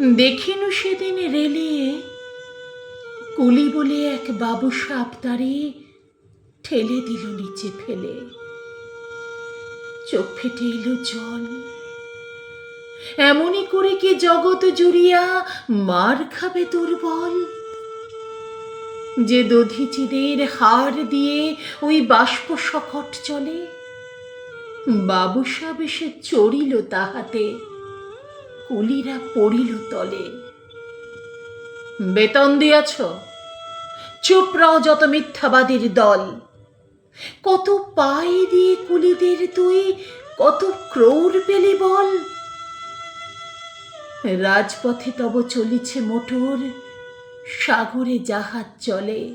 দেখিনু সেদিন রেলে। কুলি বলে এক বাবু সাপ তারে ঠেলে দিল নিচে ফেলে। চোখ ফেটে এলো জল। এমনই করে কি জগৎ জুড়িয়া মার খাবে দুর্বল? যে দধিচিদের হার দিয়ে ওই বাষ্প সকট চলে, বাবু সাব এসে চড়িল তাহাতে। কুলিরা পড়িল তলে। বেতন দিয়াছ? চুপ রও যত মিথ্যাবাদীর দল। কত পায়ে দিয়ে কুলিদের তুই, কত ক্রৌর পেলি বল। রাজপথে তব চলিছে মোটর, সাগরে জাহাজ চলে।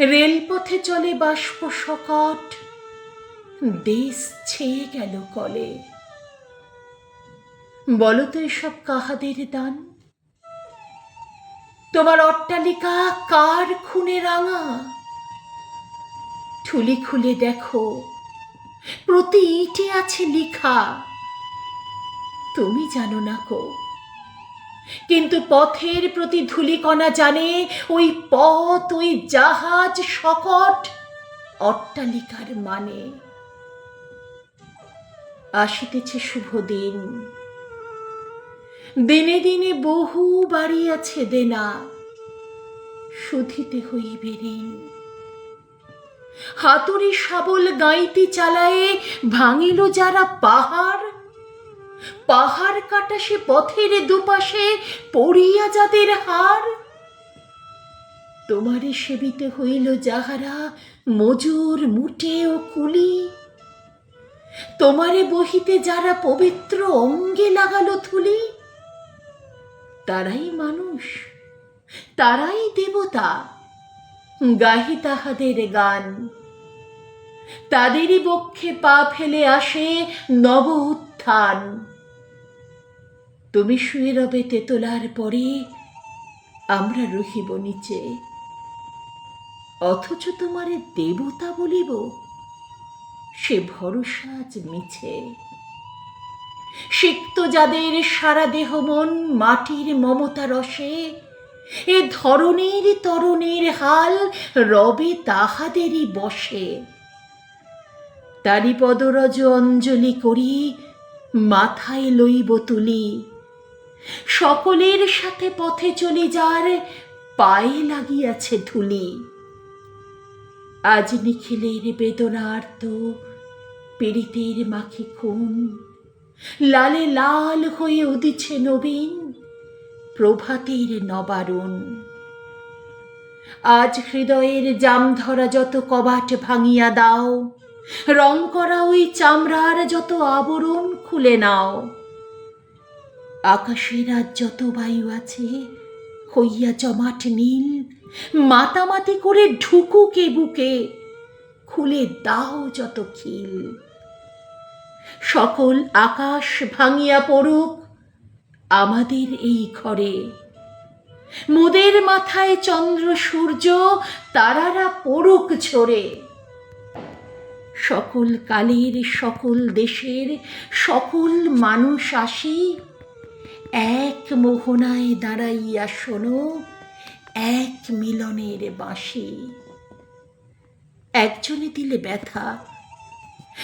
রেলপথে চলে বাষ্প সকট, দেশ ছেয়ে গেল কলে। বলো তো এসব কাহাদের দান? তোমার অট্টালিকা কার খুনে রাঙা? ঠুলি খুলে দেখো, প্রতি ইটে আছে লিখা। তুমি জানো না কো কিন্তু পথের প্রতি ধুলিকণা জানে ওই পথ, ওই জাহাজ সকট অট্টালিকার মানে। আসিতেছে শুভ দিন। দিনে দিনে বহু বাড়িয়াছে দেনা। শুধিতে হইবে ঋণ। হাতুড়ি শাবল গাইতি চালায়ে ভাঙিল যারা পাহাড়। পাহাড় কাটা সে পথের দুপাশে পড়িয়া যাদের হার তোমারে সেবিতে হইল যাহারা মজুর, মুটে ও কুলি। তোমারে বহিতে যারা পবিত্র অঙ্গে লাগালো থুলি তারাই মানুষ, তারাই দেবতা, গাহি তাহাদের গান। তাদেরই বক্ষে পা ফেলে আসে নব উত্থান। তুমি শুয়ে রবে তেতলার পরে, আমরা রহিব নিচে। অথচ তোমারে দেবতা বলিব, সে ভরসা আজ মিছে। সিক্ত যাদের সারা দেহ মন মাটির মমতা রসে, এ ধরনের তরণের হাল রবে তাহাদেরই বসে। তারি পদরজ অঞ্জলি করি, মাথায় লইব তুলি। সকলের সাথে পথে চলে যার পায়ে লাগিয়াছে ধুলি। আজ নিখিলের বেদনার্ত, পীড়িতের মাখি খুন লালে লাল হয়ে উদিছে নবীন প্রভাতের নবারুণ। আজ হৃদয়ের জাম ধরা যত কবাট ভাঙিয়া দাও, রং করা ওই চামড়ার যত আবরণ খুলে নাও। আকাশের আজ যত বায়ু আছে, হইয়া জমাট নীল, মাতামাতি করে ঢুকুকে বুকে, খুলে দাও যত খিল। সকল আকাশ ভাঙিয়া পড়ুক আমাদের এই ঘরে। মোদের মাথায় চন্দ্র, সূর্য, তারারা পড়ুক ঝরে। সকল কালের, সকল দেশের, সকল মানুষ আসি এক মোহনায় দাঁড়াইয়া শোনো, এক মিলনের বাঁশি। একজনে দিলে ব্যথা